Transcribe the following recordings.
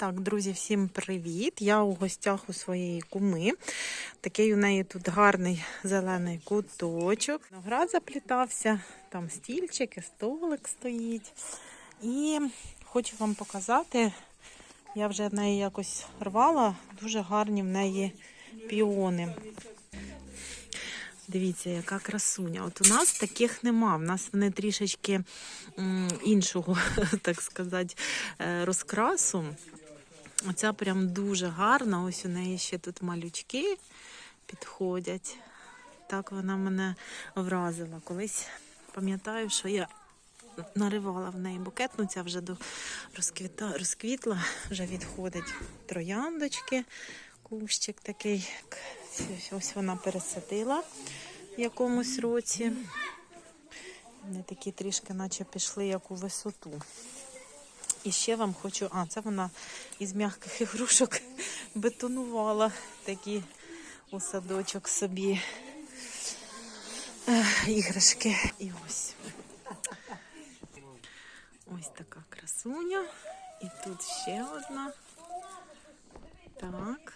Так, друзі, всім привіт! Я у гостях у своєї куми. Такий у неї тут гарний зелений куточок. Виноград заплітався, там стільчик і столик стоїть. І хочу вам показати, я вже в неї якось рвала, дуже гарні в неї піони. Дивіться, яка красуня. От у нас таких нема. У нас вони трішечки іншого, так сказати, е, розкрасу. Оця прям дуже гарна. Ось у неї ще тут малючки підходять. Так вона мене вразила. Колись пам'ятаю, що я наривала в неї букет, ну ця вже до розквіта, розквітла, вже відходить трояндочки. Кущик такий. Ось- вона пересадила в якомусь році. Вони такі трішки, наче пішли як у висоту. І ще вам хочу, а це вона із м'яких ігрушок бетонувала такі у садочок собі іграшки. І ось. Ось така красуня. І тут ще одна. Так.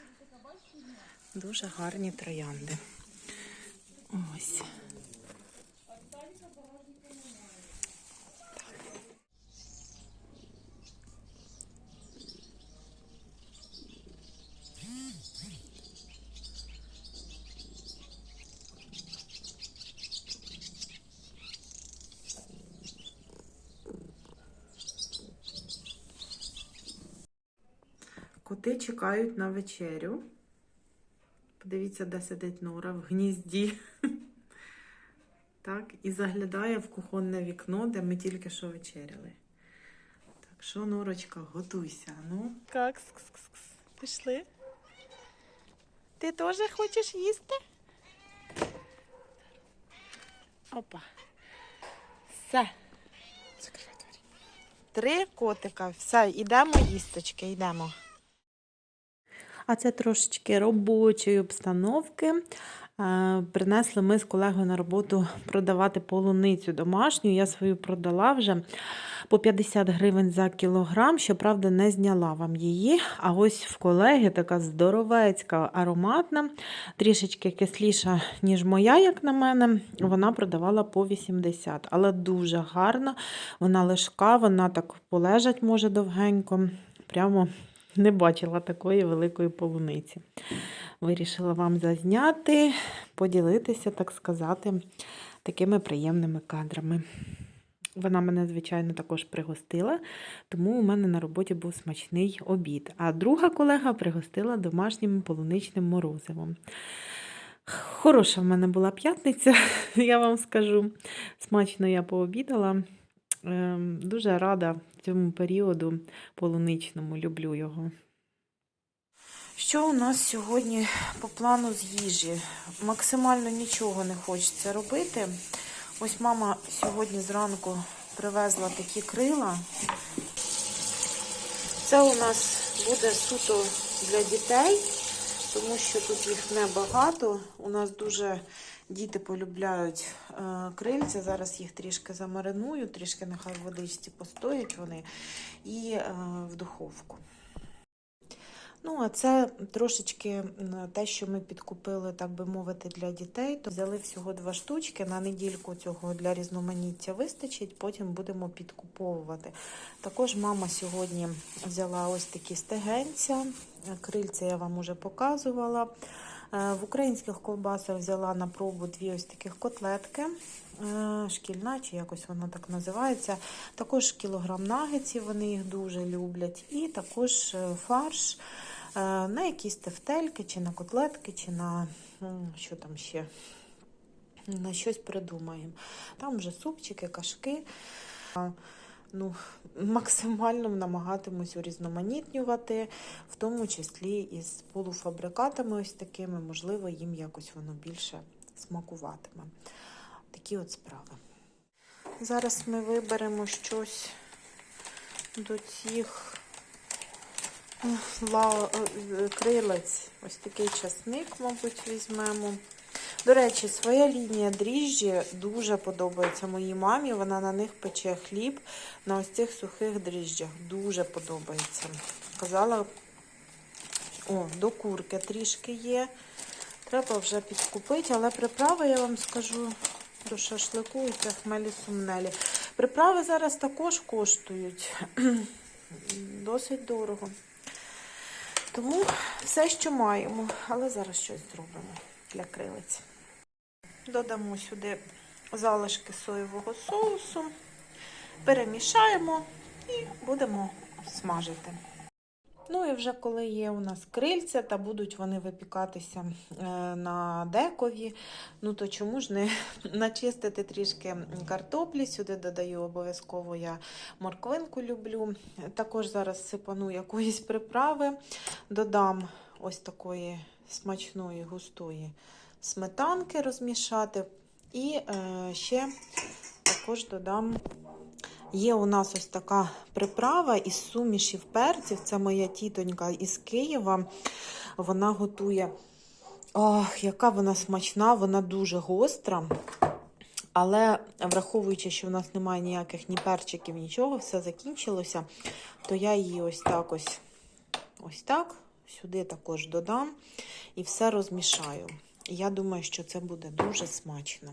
Дуже гарні троянди. Ось. Коти чекають на вечерю. Подивіться, де сидить Нора в гнізді. Так, і заглядає в кухонне вікно, де ми тільки що вечеряли. Так що, Норочка, готуйся. Ну, як? Пішли. Ти теж хочеш їсти? Опа. Все. Три котика. Все, йдемо їсточки, йдемо. А це трошечки робочої обстановки. Е, Принесли ми з колегою на роботу продавати полуницю домашню. Я свою продала вже по 50 гривень за кілограм. Щоправда, не зняла вам її. А ось в колеги така здоровецька, ароматна, трішечки кисліша, ніж моя, як на мене. Вона продавала по 80, але дуже гарна. Вона лежка, вона так полежать може довгенько. Прямо не бачила такої великої полуниці. Вирішила вам зазняти, поділитися, так сказати, такими приємними кадрами. Вона мене, звичайно, також пригостила, тому у мене на роботі був смачний обід. А друга колега пригостила домашнім полуничним морозивом. Хороша в мене була п'ятниця, я вам скажу. Смачно я пообідала. Ем, Дуже рада цьому періоду полуничному, люблю його. Що у нас сьогодні по плану з їжі? Максимально нічого не хочеться робити. Ось мама сьогодні зранку привезла такі крила. Це у нас буде суто для дітей, тому що тут їх небагато. У нас дуже діти полюбляють е, крильця. Зараз їх трішки замариную, трішки нехай в водичці постоять вони і е, в духовку. Ну, а це трошечки те, що ми підкупили, так би мовити, для дітей. То взяли всього два штучки. На недільку цього для різноманіття вистачить, потім будемо підкуповувати. Також мама сьогодні взяла ось такі стегенця. Крильця я вам уже показувала. Е, В українських ковбасах взяла на пробу дві ось таких котлетки. е, Шкільна, чи якось вона так називається. Також кілограм нагетсів, вони їх дуже люблять. І також е, фарш на якісь тефтельки, чи на котлетки, чи на що там ще. На щось придумаємо. Там вже супчики, кашки. Ну, максимально намагатимусь урізноманітнювати, в тому числі із полуфабрикатами ось такими, можливо, їм якось воно більше смакуватиме. Такі от справи. Зараз ми виберемо щось до цих е, крилець. Ось такий часник, мабуть, візьмемо. До речі, своя лінія дріжджі дуже подобається моїй мамі. Вона на них пече хліб на ось цих сухих дріжджах. Дуже подобається. Казала, о, до курки трішки є. Треба вже підкупити, але приправи, я вам скажу, до шашлику і крахмелі сумнелі. Приправи зараз також коштують досить дорого. Тому все, що маємо, але зараз щось зробимо для крилиць. Додамо сюди залишки соєвого соусу, перемішаємо і будемо смажити. Ну і вже коли є у нас крильця, та будуть вони випікатися е, на декові, ну то чому ж не начистити трішки картоплі? Сюди додаю обов'язково я морквинку люблю. Також зараз сипану якоїсь приправи, додам ось такої смачної густої сметанки розмішати. І е, ще також додам. Є у нас ось така приправа із сумішів перців. Це моя тітонька із Києва. Вона готує. Ох, яка вона смачна, вона дуже гостра. Але враховуючи, що в нас немає ніяких ні перчиків, нічого, все закінчилося, то я її ось так ось ось так сюди також додам і все розмішаю. Я думаю, що це буде дуже смачно.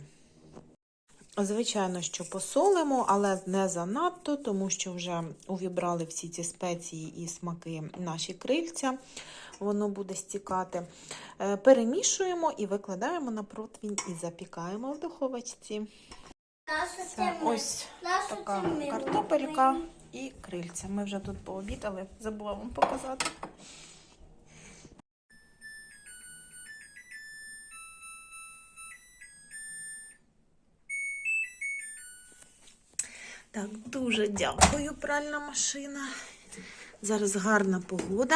Звичайно, що посолимо, але не занадто, тому що вже увібрали всі ці спеції і смаки наші крильця, воно буде стікати. Е, Перемішуємо і викладаємо на противень і запікаємо в духовочці. Це ось така картопелька і крильця. Ми вже тут пообідали, забула вам показати. Так, дуже дякую, пральна машина. Зараз гарна погода.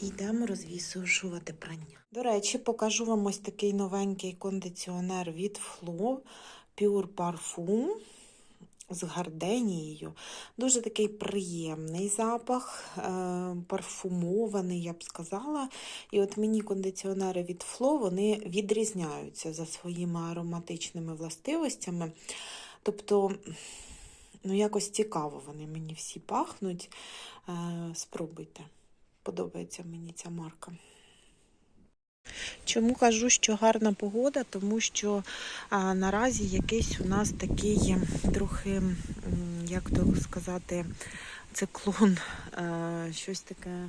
Йдемо розвісушувати прання. До речі, покажу вам ось такий новенький кондиціонер від Flo Pure Parfum з гарденією. Дуже такий приємний запах, е, парфумований, я б сказала. І от мені кондиціонери від Flo, вони відрізняються за своїми ароматичними властивостями. Тобто, ну, якось цікаво вони мені всі пахнуть. Е, Спробуйте. Подобається мені ця марка. Чому кажу, що гарна погода? Тому що а, наразі якийсь у нас такий трохи, як то сказати, циклон, е, щось таке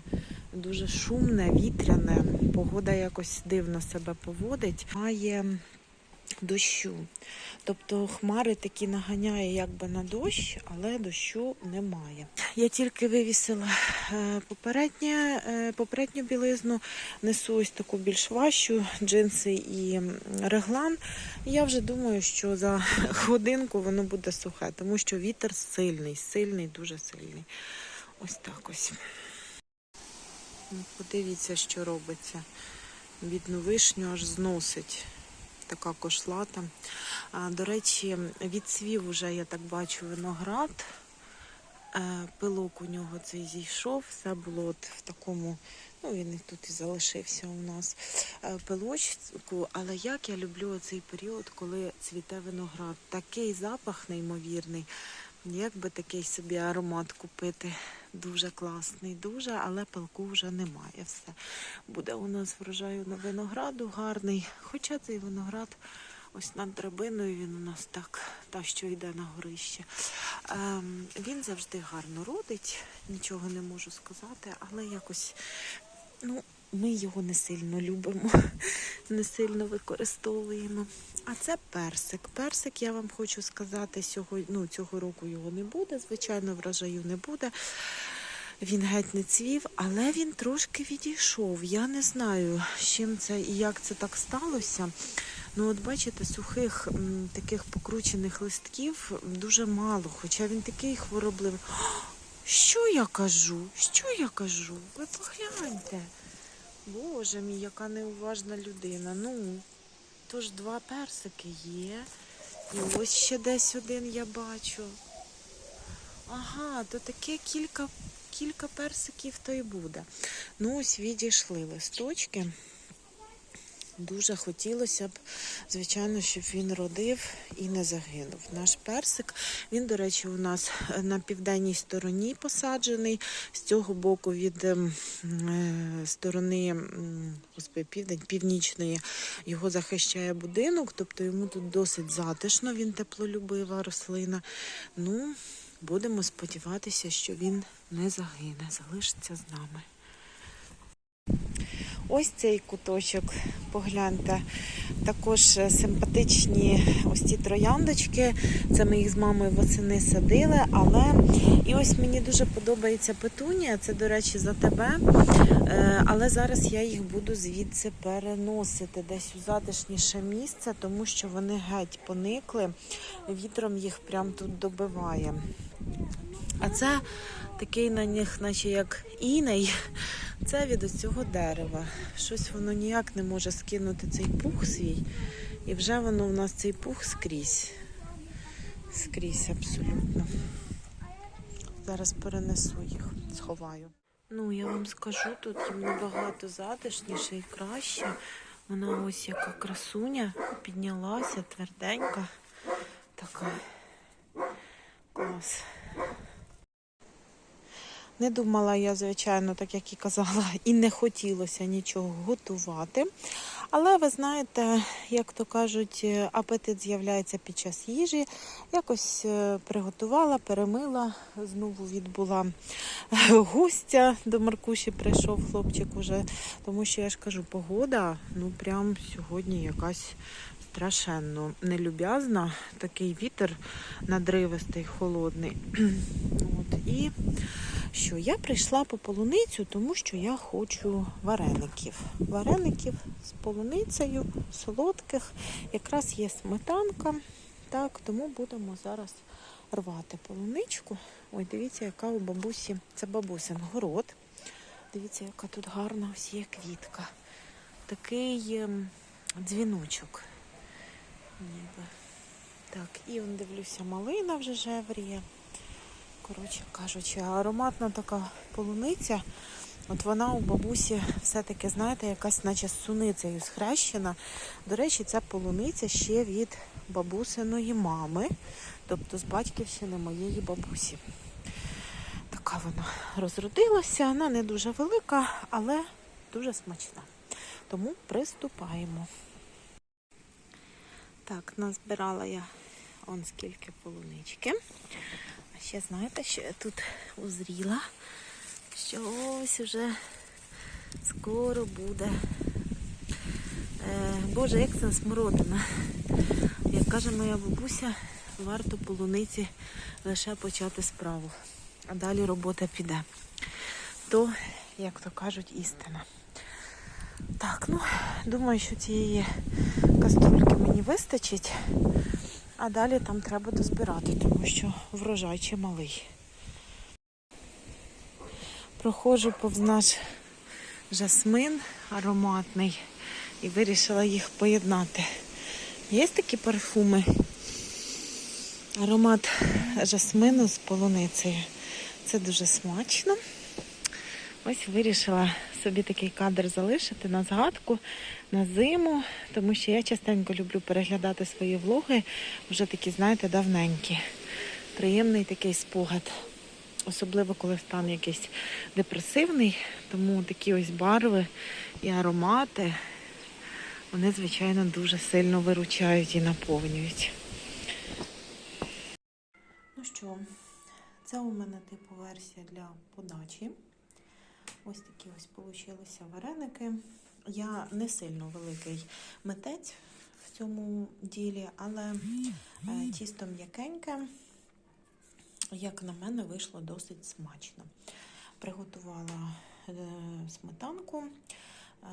дуже шумне, вітряне. Погода якось дивно себе поводить. Має дощу. Тобто хмари такі наганяє якби на дощ, але дощу немає. Я тільки вивісила е, е, попередню білизну, несу ось таку більш важчу джинси і реглан. Я вже думаю, що за годинку воно буде сухе, тому що вітер сильний, сильний, дуже сильний. Ось так ось. Ну, Подивіться, що робиться. Бідну вишню аж зносить така кошлата. До речі, відсвів уже, я так бачу, виноград. Е, Пилок у нього цей зійшов, все було от в такому, ну він і тут і залишився у нас е, пилочку. Але як я люблю цей період, коли цвіте виноград. Такий запах неймовірний. Як би такий собі аромат купити. Дуже класний, дуже, але пилку вже немає. Все буде у нас врожаю на винограду гарний. Хоча цей виноград ось над драбиною він у нас так, та що йде на горище. Ем, він завжди гарно родить, нічого не можу сказати, але якось ну, ми його не сильно любимо, не сильно використовуємо. А це персик. Персик, я вам хочу сказати, сьогодні, ну, цього року його не буде, звичайно, врожаю не буде. Він геть не цвів, але він трошки відійшов. Я не знаю, чим це і як це так сталося. Ну, от бачите, сухих м, таких покручених листків дуже мало, хоча він такий хворобливий. Що я кажу? Що я кажу? Ви погляньте. Боже мій, яка неуважна людина. Ну, тож два персики є. І ось ще десь один я бачу. Ага, то таке кілька, кілька персиків то й буде. Ну, ось відійшли листочки. Дуже хотілося б, звичайно, щоб він родив і не загинув. Наш персик, він, до речі, у нас на південній стороні посаджений. З цього боку від ем, е, сторони господи, південь, північної його захищає будинок, тобто йому тут досить затишно, він теплолюбива рослина. Ну, будемо сподіватися, що він не загине, залишиться з нами. Ось цей куточок, погляньте. Також е, симпатичні ось ці трояндочки. Це ми їх з мамою восени садили. Але і ось мені дуже подобається петунія. Це, до речі, за тебе. Е, Але зараз я їх буду звідси переносити десь у затишніше місце, тому що вони геть поникли. Вітром їх прям тут добиває. А це такий на них, наче як іней. Це від цього дерева. Щось воно ніяк не може скинути цей пух свій. І вже воно в нас цей пух скрізь. Скрізь абсолютно. Зараз перенесу їх, сховаю. Ну, я вам скажу, тут їм набагато затишніше і краще. Вона ось яка красуня піднялася, тверденька. Така. Клас. Не думала я, звичайно, так як і казала, і не хотілося нічого готувати. Але ви знаєте, як то кажуть, апетит з'являється під час їжі. Якось е, приготувала, перемила, знову відбула гостя до Маркуші, прийшов хлопчик уже, тому що я ж кажу, погода, ну прям сьогодні якась страшенно нелюб'язна, такий вітер надривистий, холодний. От, і що я прийшла по полуницю, тому що я хочу вареників. Вареників з полуницею, солодких. Якраз є сметанка. Так, тому будемо зараз рвати полуничку. Ой, дивіться, яка у бабусі. Це бабусин город. Дивіться, яка тут гарна ось є квітка. Такий ем, дзвіночок. Ніби. Так, і он дивлюся, малина вже жевріє. Коротше кажучи, ароматна така полуниця. От вона у бабусі все-таки, знаєте, якась наче з суницею схрещена. До речі, ця полуниця ще від бабусиної мами, тобто з батьківщини моєї бабусі. Така вона розродилася, вона не дуже велика, але дуже смачна. Тому приступаємо. Так, назбирала я он скільки полунички. А ще знаєте, що я тут узріла, що ось уже скоро буде. Е, Боже, як це смородина. Як каже моя бабуся, варто полуниці лише почати справу. А далі робота піде. То, як то кажуть, істина. Так, ну, думаю, що цієї каструльки мені вистачить. А далі там треба дозбирати, тому що врожай чималий. Проходжу повз наш жасмин ароматний і вирішила їх поєднати. Є такі парфуми. Аромат жасмину з полуницею. Це дуже смачно. Ось вирішила собі такий кадр залишити на згадку на зиму, тому що я частенько люблю переглядати свої влоги, вже такі, знаєте, давненькі. Приємний такий спогад. Особливо, коли стан якийсь депресивний, тому такі ось барви і аромати, вони, звичайно, дуже сильно виручають і наповнюють. Ну що, це у мене типу версія для подачі. Ось такі ось получилися вареники. Я не сильно великий митець в цьому ділі, але е, тісто м'якеньке, як на мене, вийшло досить смачно. Приготувала е, сметанку. Е,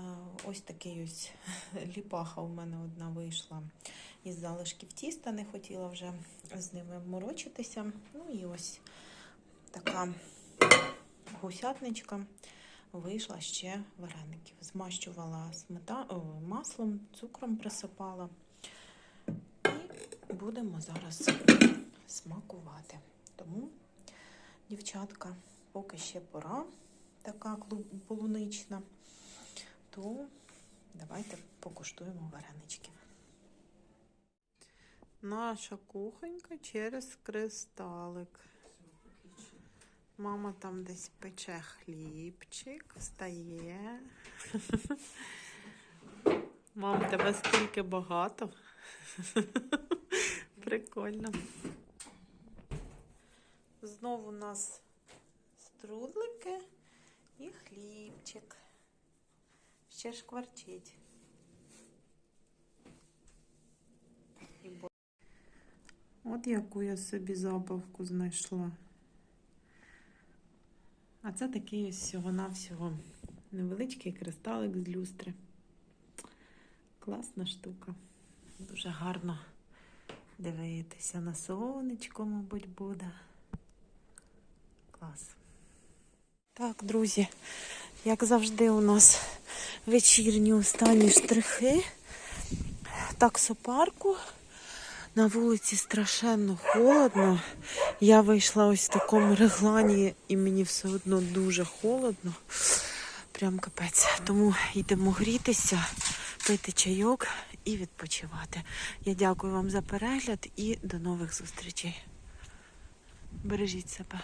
ось такий ось ліпаха у мене одна вийшла із залишків тіста, не хотіла вже з ними морочитися. Ну і ось така гусятничка вийшла ще вареників. Змащувала смета... Маслом, цукром присипала. І будемо зараз смакувати. Тому, дівчатка, поки ще пора така полунична, то Давайте покуштуємо варенички. Наша кухонька через кристалик. Мама там десь пече хлібчик, встає. Мам, тебе скільки багато. Прикольно. Знову у нас струдлики і хлібчик. Ще шкварчить. От яку я собі забавку знайшла. А це такий ось всього-навсього невеличкий кристалик з люстри. Класна штука. Дуже гарно дивитися на сонечко, мабуть, буде. Клас. Так, друзі, як завжди, у нас вечірні останні штрихи таксопарку. На вулиці страшенно холодно. Я вийшла ось в такому реглані, і мені все одно дуже холодно. Прям капець. Тому йдемо грітися, пити чайок і відпочивати. Я дякую вам за перегляд і до нових зустрічей. Бережіть себе.